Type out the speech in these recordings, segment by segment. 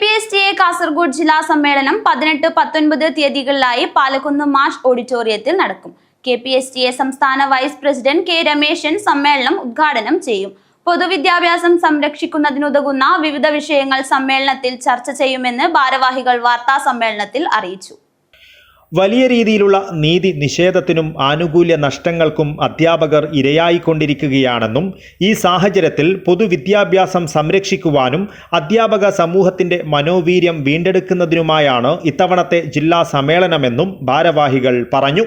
P S T A Kasaragod ജില്ലാ സമ്മേളനം പതിനെട്ട് പത്തൊൻപത് തീയതികളിലായി പാലക്കുന്ന് മാഷ് ഓഡിറ്റോറിയത്തിൽ നടക്കും. K P S T A സംസ്ഥാന വൈസ് പ്രസിഡന്റ് കെ രമേശൻ സമ്മേളനം ഉദ്ഘാടനം ചെയ്യും. പൊതുവിദ്യാഭ്യാസം സംരക്ഷിക്കുന്നതിനുതകുന്ന വിവിധ വിഷയങ്ങൾ സമ്മേളനത്തിൽ ചർച്ച ചെയ്യുമെന്ന് ഭാരവാഹികൾ വാർത്താ സമ്മേളനത്തിൽ അറിയിച്ചു. വലിയ രീതിയിലുള്ള നീതി നിഷേധത്തിനും ആനുകൂല്യ നഷ്ടങ്ങൾക്കും അധ്യാപകർ ഇരയായിക്കൊണ്ടിരിക്കുകയാണെന്നും ഈ സാഹചര്യത്തിൽ പൊതുവിദ്യാഭ്യാസം സംരക്ഷിക്കുവാനും അധ്യാപക സമൂഹത്തിന്റെ മനോവീര്യം വീണ്ടെടുക്കുന്നതിനുമായാണ് ഇത്തവണത്തെ ജില്ലാ സമ്മേളനമെന്നും ഭാരവാഹികൾ പറഞ്ഞു.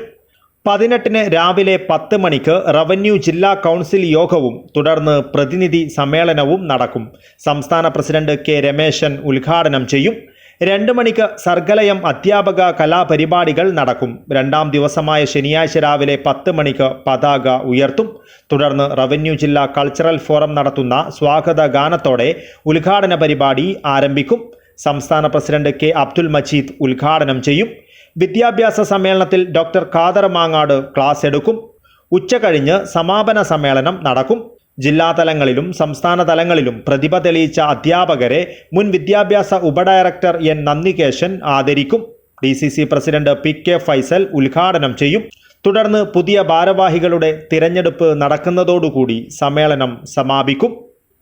പതിനെട്ടിന് രാവിലെ പത്ത് മണിക്ക് റവന്യൂ ജില്ലാ കൗൺസിൽ യോഗവും തുടർന്ന് പ്രതിനിധി സമ്മേളനവും നടക്കും. സംസ്ഥാന പ്രസിഡന്റ് കെ രമേശൻ ഉദ്ഘാടനം ചെയ്യും. രണ്ട് മണിക്ക് സർഗലയം അധ്യാപക കലാപരിപാടികൾ നടക്കും. രണ്ടാം ദിവസമായ ശനിയാഴ്ച രാവിലെ പത്ത് മണിക്ക് പതാക ഉയർത്തും. തുടർന്ന് റവന്യൂ ജില്ലാ കൾച്ചറൽ ഫോറം നടത്തുന്ന സ്വാഗത ഗാനത്തോടെ ഉദ്ഘാടന പരിപാടി ആരംഭിക്കും. സംസ്ഥാന പ്രസിഡന്റ് കെ അബ്ദുൽ മജീദ് ഉദ്ഘാടനം ചെയ്യും. വിദ്യാഭ്യാസ സമ്മേളനത്തിൽ ഡോക്ടർ ഖാദർ മാങ്ങാട് ക്ലാസ് എടുക്കും. ഉച്ചകഴിഞ്ഞ് സമാപന സമ്മേളനം നടക്കും. ജില്ലാതലങ്ങളിലും സംസ്ഥാന തലങ്ങളിലും പ്രതിഭ തെളിയിച്ച അധ്യാപകരെ മുൻ വിദ്യാഭ്യാസ ഉപഡയറക്ടർ എൻ നന്ദികേശൻ ആദരിക്കും. D C C president P K Faisal ഉദ്ഘാടനം ചെയ്യും. തുടർന്ന് പുതിയ ഭാരവാഹികളുടെ തിരഞ്ഞെടുപ്പ് നടക്കുന്നതോടുകൂടി സമ്മേളനം സമാപിക്കും.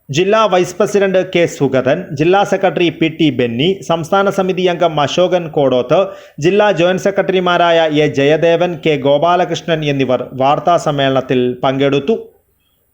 ജില്ലാ വൈസ് പ്രസിഡന്റ് കെ സുഗതൻ ജില്ലാ സെക്രട്ടറി പി ടി ബെന്നി സംസ്ഥാന സമിതി അംഗം അശോകൻ കോടോത്ത് ജില്ലാ ജോയിന്റ് സെക്രട്ടറിമാരായ എ ജയദേവൻ കെ ഗോപാലകൃഷ്ണൻ എന്നിവർ വാർത്താ സമ്മേളനത്തിൽ പങ്കെടുത്തു.